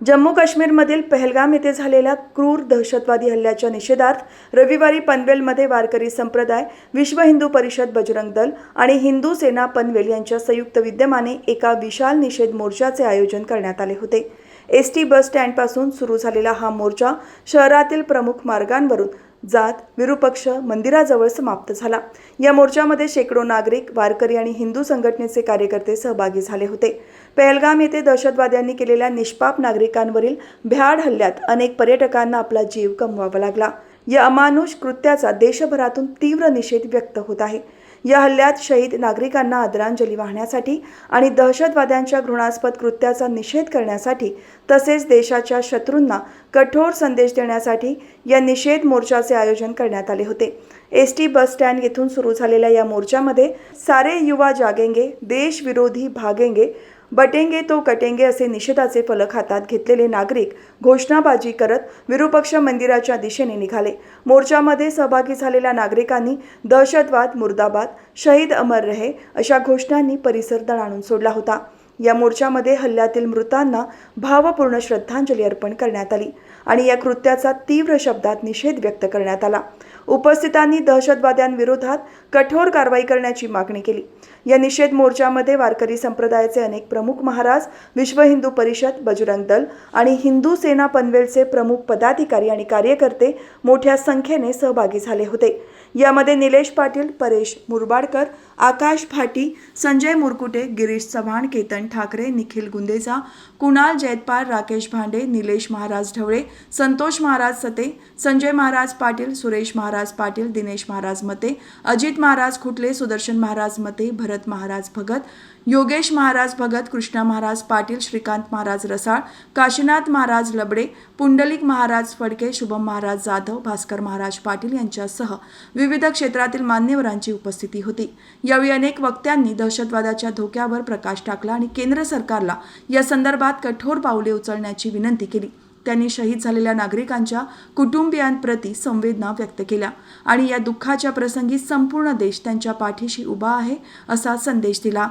जम्मू काश्मीरमधील पहलगाम येथे झालेल्या क्रूर दहशतवादी हल्ल्याच्या निषेधार्थ रविवारी पनवेलमध्ये वारकरी संप्रदाय विश्व हिंदू परिषद बजरंग दल आणि हिंदू सेना पनवेल यांच्या संयुक्त विद्यमाने एका विशाल निषेध मोर्चाचे आयोजन करण्यात आले होते. एस टी बस स्टँडपासून सुरू झालेला हा मोर्चा शहरातील प्रमुख मार्गांवरून जात विरुपक्ष मंदिराजवळ समाप्त झाला. या मोर्चामध्ये शेकडो नागरिक वारकरी आणि हिंदू संघटनेचे कार्यकर्ते सहभागी झाले होते. पहलगाम येथे दहशतवाद्यांनी केलेल्या निष्पाप नागरिकांवरील भ्याड हल्ल्यात अनेक पर्यटकांना आपला जीव गमवावा लागला. या अमानुष कृत्याचा देशभरातून तीव्र निषेध व्यक्त होत आहे. या हल्ल्यात शहीद नागरिकांना आदरांजली वाहण्यासाठी आणि दहशतवाद्यांच्या घृणास्पद कृत्याचा निषेध करण्यासाठी तसेच देशाच्या शत्रूंना कठोर संदेश देण्यासाठी या निषेध मोर्चाचे आयोजन करण्यात आले होते. एस टी बस स्टँड येथून सुरू झालेल्या या मोर्चामध्ये सारे युवा जागेंगे देशविरोधी भागेंगे बटेंगे तो कटेंगे असे निषेधाचे फलक हातात घेतलेले नागरिक घोषणाबाजी करत विरुपक्ष मंदिराच्या दिशेने निघाले. मोर्चामध्ये सहभागी झालेल्या नागरिकांनी दहशतवाद मुर्दाबाद शहीद अमर रहे अशा घोषणांनी परिसर दणाणून सोडला होता. या मोर्चामध्ये हल्ल्यातील मृतांना भावपूर्ण श्रद्धांजली अर्पण करण्यात आली आणि या कृत्याचा तीव्र शब्दात निषेध व्यक्त करण्यात आला. उपस्थितांनी दहशतवाद्यांविरोधात कठोर कारवाई करण्याची मागणी केली. या निषेध मोर्चामध्ये वारकरी संप्रदायाचे अनेक प्रमुख महाराज विश्व हिंदू परिषद बजरंग दल आणि हिंदू सेना पनवेलचे प्रमुख पदाधिकारी आणि कार्यकर्ते मोठ्या संख्येने सहभागी झाले होते. यामध्ये निलेश पाटील परेश मुरबाडकर आकाश भाटी संजय मुरकुटे गिरीश चव्हाण केतन ठाकरे निखिल गुंदेजा कुणाल जैतपाल राकेश भांडे निलेश महाराज ढवळे संतोष महाराज सते संजय महाराज पाटील सुरेश महाराज महाराज पाटील दिनेश महाराज मते अजित महाराज खुटले सुदर्शन महाराज मते भरत महाराज भगत योगेश महाराज भगत कृष्णा महाराज पाटील श्रीकांत महाराज रसाळ काशीनाथ महाराज लबडे पुंडलिक महाराज फडके शुभम महाराज जाधव भास्कर महाराज पाटील यांच्यासह विविध क्षेत्रातील मान्यवरांची उपस्थिती होती. यावेळी अनेक वक्त्यांनी दहशतवादाच्या धोक्यावर प्रकाश टाकला आणि केंद्र सरकारला या संदर्भात कठोर पावले उचलण्याची विनंती केली. त्यांनी शहीद झालेल्या नागरिकांच्या कुटुंबियांप्रती संवेदना व्यक्त केल्या आणि या दुःखाच्या प्रसंगी संपूर्ण देश त्यांच्या पाठीशी उभा आहे असा संदेश दिला.